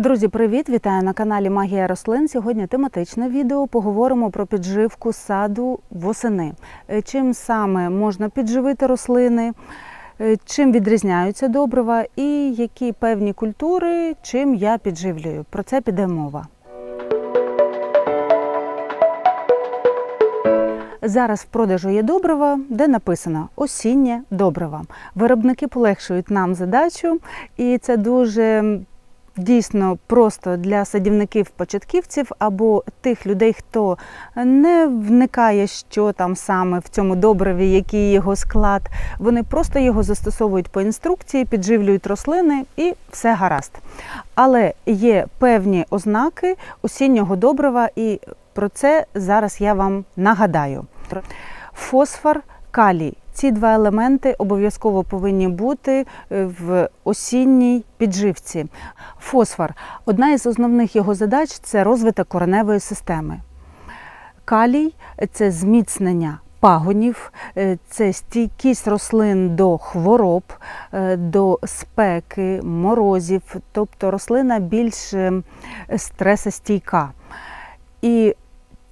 Друзі, привіт! Вітаю на каналі Магія рослин. Сьогодні тематичне відео. Поговоримо про підживку саду восени. Е, Чим саме можна підживити рослини, е, чим відрізняються добрива і які певні культури, чим я підживлюю. Про це піде мова. Зараз в продажу є добрива, де написано осіннє добрива. Виробники полегшують нам задачу, і це дуже дійсно просто для садівників-початківців або тих людей, хто не вникає, що там саме в цьому добриві, який його склад. Вони просто його застосовують по інструкції, підживлюють рослини і все гаразд. Але є певні ознаки осіннього добрива, і про це зараз я вам нагадаю. Фосфор, калій. Ці два елементи обов'язково повинні бути е, в осінній підживці. Фосфор одна із основних його задач це розвиток кореневої системи. Калій це зміцнення пагонів, е, це стійкість рослин до хвороб, е, до спеки, морозів, тобто рослина більш стресостійка. І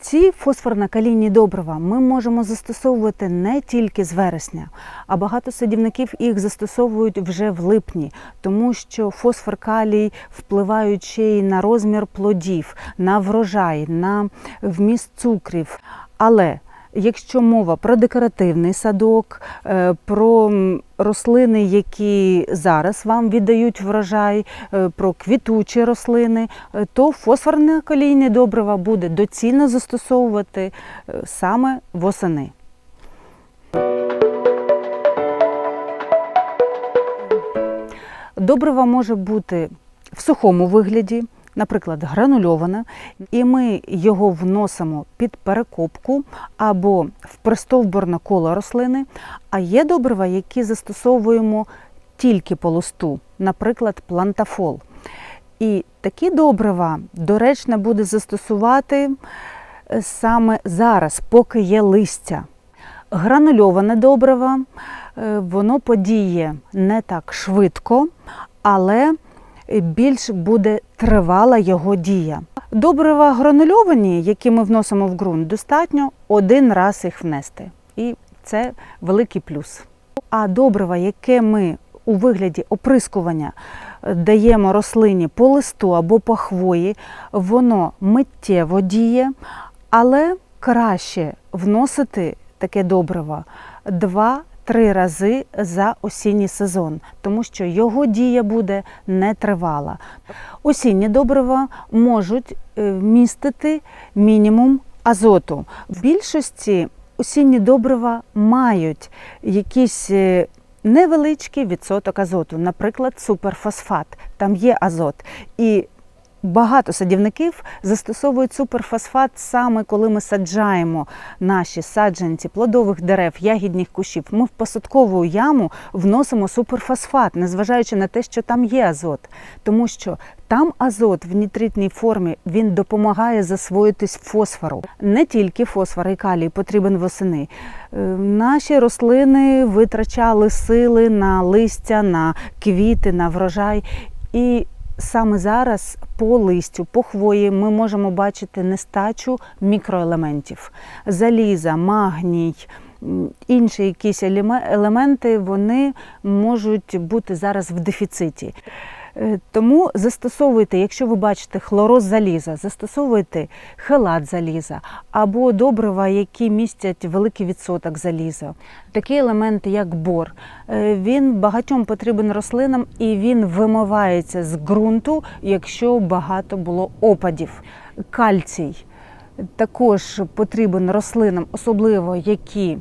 ці фосфорно-калійні добрива ми можемо застосовувати не тільки з вересня, а багато садівників їх застосовують вже в липні, тому що фосфор калій впливають ще й на розмір плодів, на врожай, на вміст цукрів. Але Якщо мова про декоративний садок, е, про рослини, які зараз вам віддають врожай, е, про квітучі рослини, е, то фосфорне калійне добрива буде доцільно застосовувати саме восени. Добрива може бути в сухому вигляді, наприклад, гранульоване, і ми його вносимо під перекопку або в пристовбурне коло рослини. А є добрива, які застосовуємо тільки по листу, наприклад, плантафол. І такі добрива доречно буде застосувати е, саме зараз, поки є листя. Гранульоване добриво, е, воно подіє не так швидко, але більш буде тривала його дія. Добрива гранульовані, які ми вносимо в ґрунт, достатньо один раз їх внести. І це великий плюс. А добрива, яке ми у вигляді оприскування е, даємо рослині по листу або по хвої, воно миттєво діє, але краще вносити таке добриво три рази за осінній сезон, тому що його дія буде нетривала. Осінні добрива можуть е, містити мінімум азоту. В більшості осінні добрива мають якісь е, невеличкий відсоток азоту, наприклад, суперфосфат. Там є азот. І Багато садівників застосовують суперфосфат саме коли ми саджаємо наші саджанці плодових дерев, ягідних кущів. Ми в посадкову яму вносимо суперфосфат, незважаючи на те, що там є азот, тому що там азот в нітритній формі він допомагає засвоїтись фосфору. Не тільки фосфор і калій потрібен восени. Е, Наші рослини витрачали сили на листя, на квіти, на врожай. І саме зараз по листю, по хвої ми можемо бачити нестачу мікроелементів: заліза, магній. Інші якісь елементи вони можуть бути зараз в дефіциті. Е, Тому застосовуйте, якщо ви бачите хлороз заліза, застосовуйте хелат заліза або добрива, які містять великий відсоток заліза. Такі елементи, як бор, е, він багатьом потрібен рослинам і він вимивається з ґрунту, якщо багато було опадів. Кальцій також потрібен рослинам, особливо які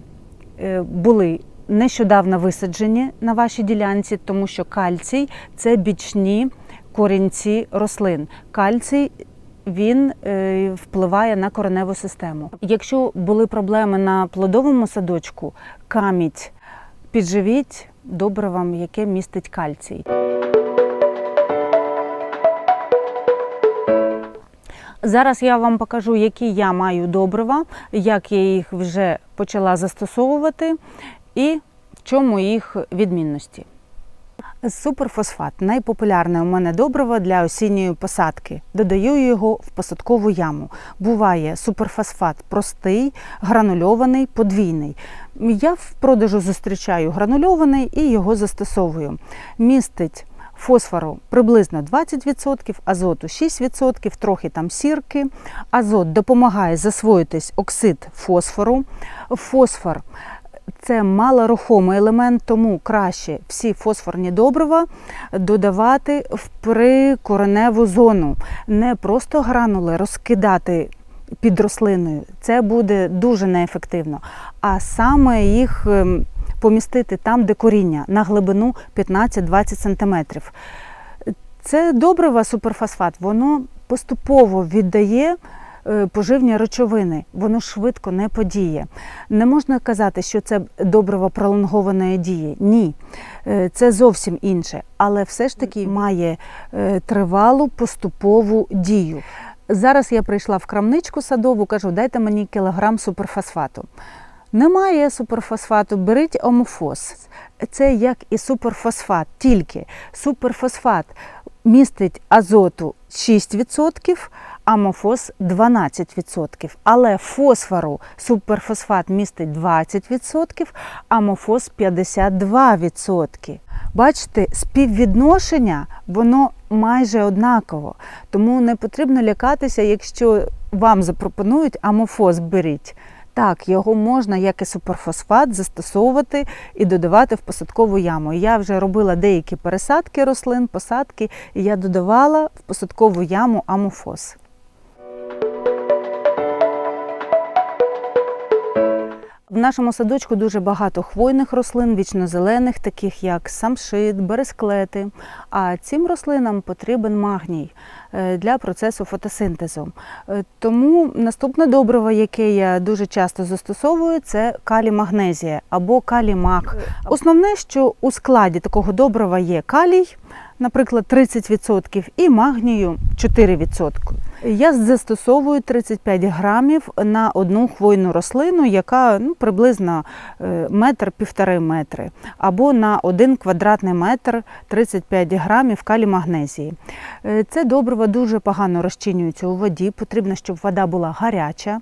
е, були нещодавно висаджені на вашій ділянці, тому що кальцій це бічні корінці рослин. Кальцій він е, впливає на кореневу систему. Якщо були проблеми на плодовому садочку, камідь підживіть добривом, яке містить кальцій. Зараз я вам покажу, які я маю добрива, як я їх вже почала застосовувати і в чому їх відмінності. Суперфосфат найпопулярне у мене добриво для осінньої посадки. Додаю його в посадкову яму. Буває суперфосфат простий, гранульований, подвійний. Я в продажу зустрічаю гранульований і його застосовую. Містить фосфору приблизно 20%, азоту 6%, трохи там сірки. Азот допомагає засвоїтись оксид фосфору. Фосфор це малорухомий елемент, тому краще всі фосфорні добрива додавати в прикореневу зону. Не просто гранули розкидати під рослиною. Це буде дуже неефективно. А саме їх ем, помістити там, де коріння, на глибину 15-20 см. Це добрива суперфосфат, воно поступово віддає поживні речовини, воно швидко не подіє. Не можна казати, що це добриво пролонгованої дії. Ні, Е, це зовсім інше, але все ж таки має е, тривалу поступову дію. Зараз я прийшла в крамничку садову, кажу, дайте мені кілограм суперфосфату. Немає суперфосфату, беріть омофос. Це як і суперфосфат, тільки суперфосфат містить азоту 6%, амофос 12%. Але фосфору суперфосфат містить 20%, амофос 52%. Бачите, співвідношення воно майже однаково. Тому не потрібно лякатися, якщо вам запропонують амофос беріть. Так, його можна, як і суперфосфат, застосовувати і додавати в посадкову яму. Я вже робила деякі пересадки рослин, посадки, і я додавала в посадкову яму амофос. В нашому садочку дуже багато хвойних рослин, вічнозелених, таких як самшит, бересклети. А цим рослинам потрібен магній для процесу фотосинтезу. Е, Тому наступне добриво, яке я дуже часто застосовую, це калій-магнезія або калій-маг. Основне, що у складі такого добрива є калій, наприклад, 30% і магнію 4%. Я застосовую 35 грамів на одну хвойну рослину, яка ну, приблизно е, метр-півтори метри, або на один квадратний метр 35 грамів калій-магнезії. Е, Це добриво дуже погано розчинюється у воді, потрібно, щоб вода була гаряча.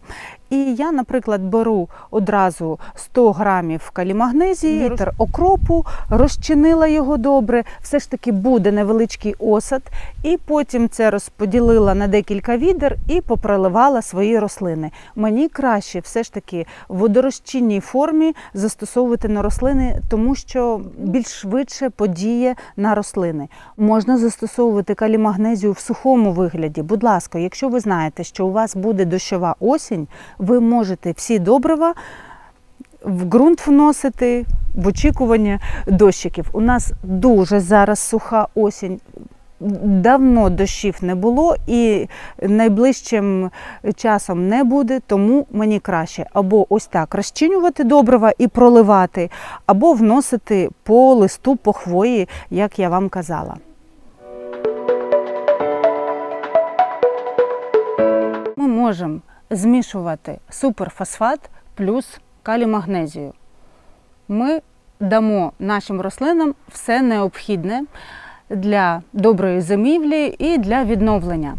І я, наприклад, беру одразу 100 грамів калімагнезії, літр окропу, розчинила його добре, все ж таки буде невеличкий осад, і потім це розподілила на декілька відер і попроливала свої рослини. Мені краще все ж таки в водорозчинній формі застосовувати на рослини, тому що більш швидше подіє на рослини. Можна застосовувати калімагнезію в сухому вигляді. Будь ласка, якщо ви знаєте, що у вас буде дощова осінь, ви можете всі добрива в ґрунт вносити в очікування дощиків. У нас дуже зараз суха осінь. Давно дощів не було і найближчим часом не буде, тому мені краще або ось так розчинювати добрива і проливати, або вносити по листу, по хвої, як я вам казала. Ми можемо змішувати суперфосфат плюс калій-магнезію. Ми дамо нашим рослинам все необхідне для доброї зимівлі і для відновлення.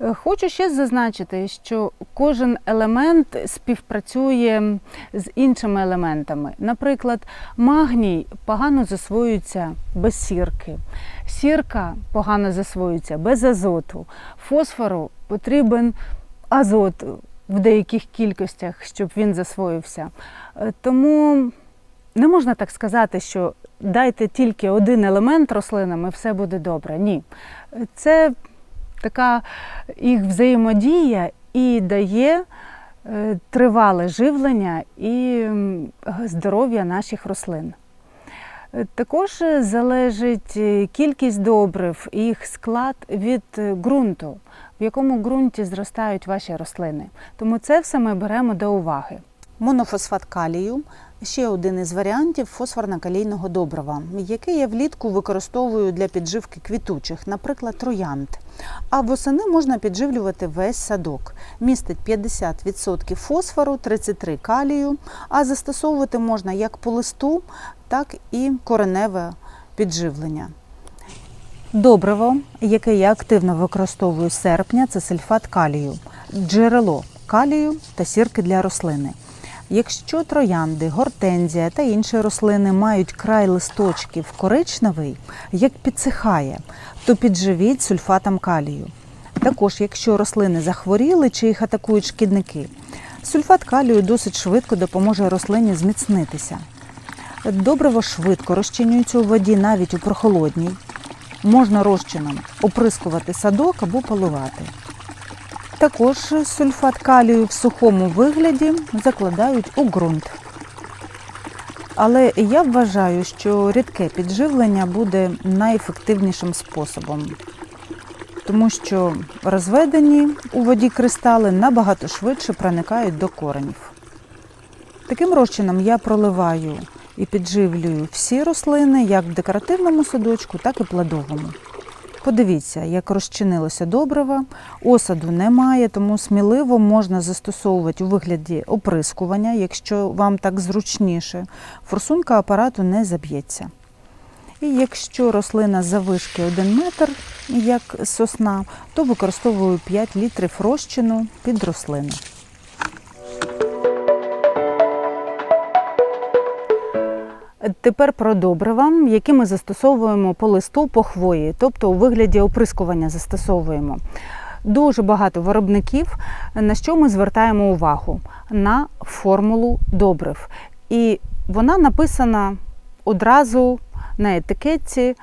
Е, Хочу ще зазначити, що кожен елемент співпрацює з іншими елементами. Наприклад, магній погано засвоюється без сірки, сірка погано засвоюється без азоту, фосфору потрібен азот в деяких кількостях, щоб він засвоївся. Е, Тому не можна так сказати, що дайте тільки один елемент рослинам і все буде добре. Ні. Це така їх взаємодія і дає е, тривале живлення і здоров'я наших рослин. Е, Також залежить кількість добрив їх склад від ґрунту, в якому ґрунті зростають ваші рослини. Тому це все ми беремо до уваги. Монофосфат калію ще один із варіантів фосфорно-калійного добрива, який я влітку використовую для підживки квітучих, наприклад, троянд. А восени можна підживлювати весь садок. Містить 50% фосфору, 33 калію, а застосовувати можна як по листу, так і кореневе підживлення. Добриво, яке я активно використовую з серпня, це сульфат калію, джерело калію та сірки для рослини. Якщо троянди, гортензія та інші рослини мають край листочків коричневий, як підсихає, то підживіть сульфатом калію. Також, якщо рослини захворіли чи їх атакують шкідники, сульфат калію досить швидко допоможе рослині зміцнитися. Добриво швидко розчинюється у воді навіть у прохолодній. Можна розчином оприскувати садок або поливати. Також сульфат калію в сухому вигляді закладають у ґрунт. Але я вважаю, що рідке підживлення буде найефективнішим способом, тому що розведені у воді кристали набагато швидше проникають до коренів. Таким розчином я проливаю і підживлюю всі рослини, як в декоративному садочку, так і плодовому. Подивіться, як розчинилося добрива, осаду немає, тому сміливо можна застосовувати у вигляді оприскування, якщо вам так зручніше. Форсунка апарату не заб'ється. І якщо рослина завишки 1 метр, як сосна, то використовую 5 літрів розчину під рослину. Тепер про добрива, які ми застосовуємо по листу по хвої, тобто у вигляді оприскування застосовуємо. Дуже багато виробників, на що ми звертаємо увагу на формулу добрив. І вона написана одразу на етикетці.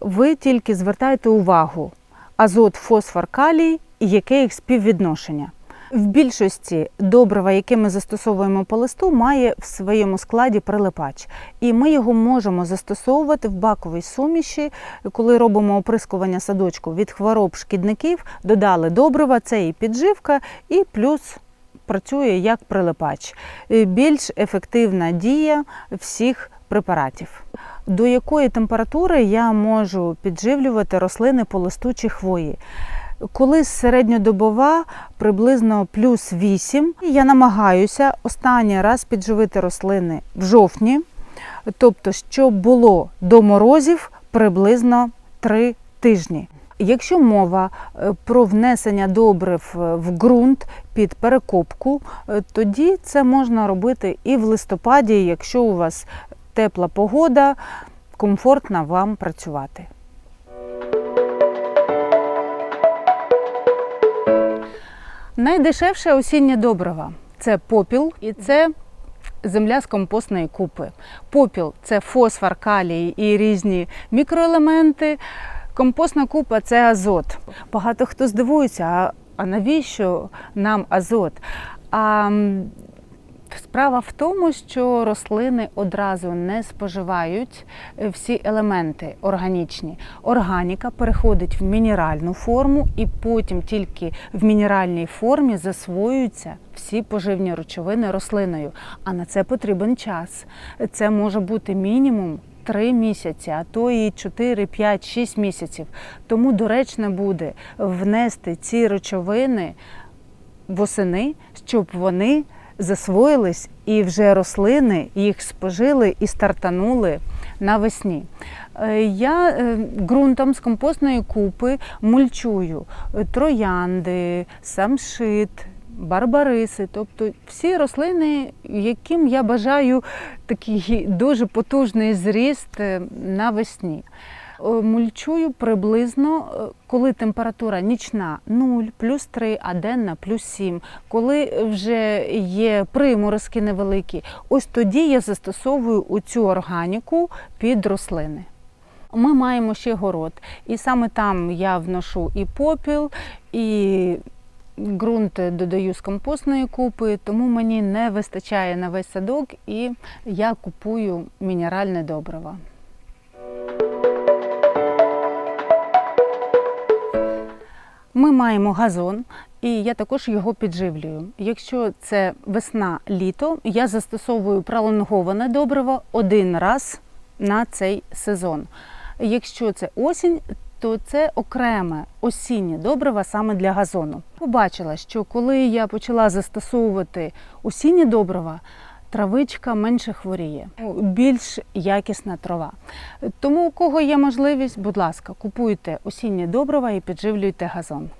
Ви тільки звертаєте увагу азот, фосфор, калій і яке їх співвідношення. В більшості добрива, яке ми застосовуємо по листу, має в своєму складі прилипач. І ми його можемо застосовувати в баковій суміші, коли робимо оприскування садочку від хвороб шкідників, додали добрива, це і підживка, і плюс працює як прилипач. Е, Більш ефективна дія всіх препаратів. До якої температури я можу підживлювати рослини по листу чи хвої? Коли середньодобова приблизно плюс 8, я намагаюся останній раз підживити рослини в жовтні, тобто, щоб було до морозів приблизно 3 тижні. Якщо мова е, про внесення добрив е, в ґрунт під перекопку, е, тоді це можна робити і в листопаді, якщо у вас тепла погода, комфортно вам працювати. Найдешевше осіннє добрива це попіл і це земля з компостної купи. Попіл це фосфор, калій і різні мікроелементи. Компостна купа це азот. Багато хто здивується, а, навіщо нам азот? А Справа в тому, що рослини одразу не споживають е, всі елементи органічні. Органіка переходить в мінеральну форму, і потім тільки в мінеральній формі засвоюються всі поживні речовини рослиною. А на це потрібен час. Це може бути мінімум. Три місяці, а то і 4, 5, 6 місяців. Тому доречно буде внести ці речовини восени, щоб вони засвоїлись і вже рослини їх спожили і стартанули навесні. Е, Я е, ґрунтом з компостної купи мульчую е, троянди, самшит, барбариси, тобто всі рослини, яким я бажаю такий дуже потужний зріст навесні. Е, Мульчую приблизно, е, коли температура нічна 0, плюс 3, а денна плюс 7. Коли вже є приморозки невеликі, ось тоді я застосовую цю органіку під рослини. Ми маємо ще город, і саме там я вношу і попіл, і ґрунт додаю з компостної купи, тому мені не вистачає на весь садок, і я купую мінеральне добриво. Ми маємо газон, і я також його підживлюю. Якщо це весна-літо, я застосовую пролонговане добриво один раз на цей сезон. Якщо це осінь, то це окреме осіннє добриво саме для газону. Побачила, що коли я почала застосовувати осінні добрива, травичка менше хворіє, більш якісна трава. Тому, у кого є можливість, будь ласка, купуйте осінні добрива і підживлюйте газон.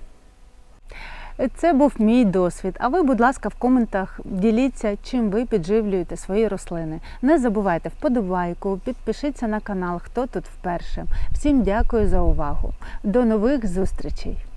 Це був мій досвід. А ви, будь ласка, в коментах діліться, чим ви підживлюєте свої рослини. Не забувайте вподобайку, підпишіться на канал, хто тут вперше. Всім дякую за увагу. До нових зустрічей!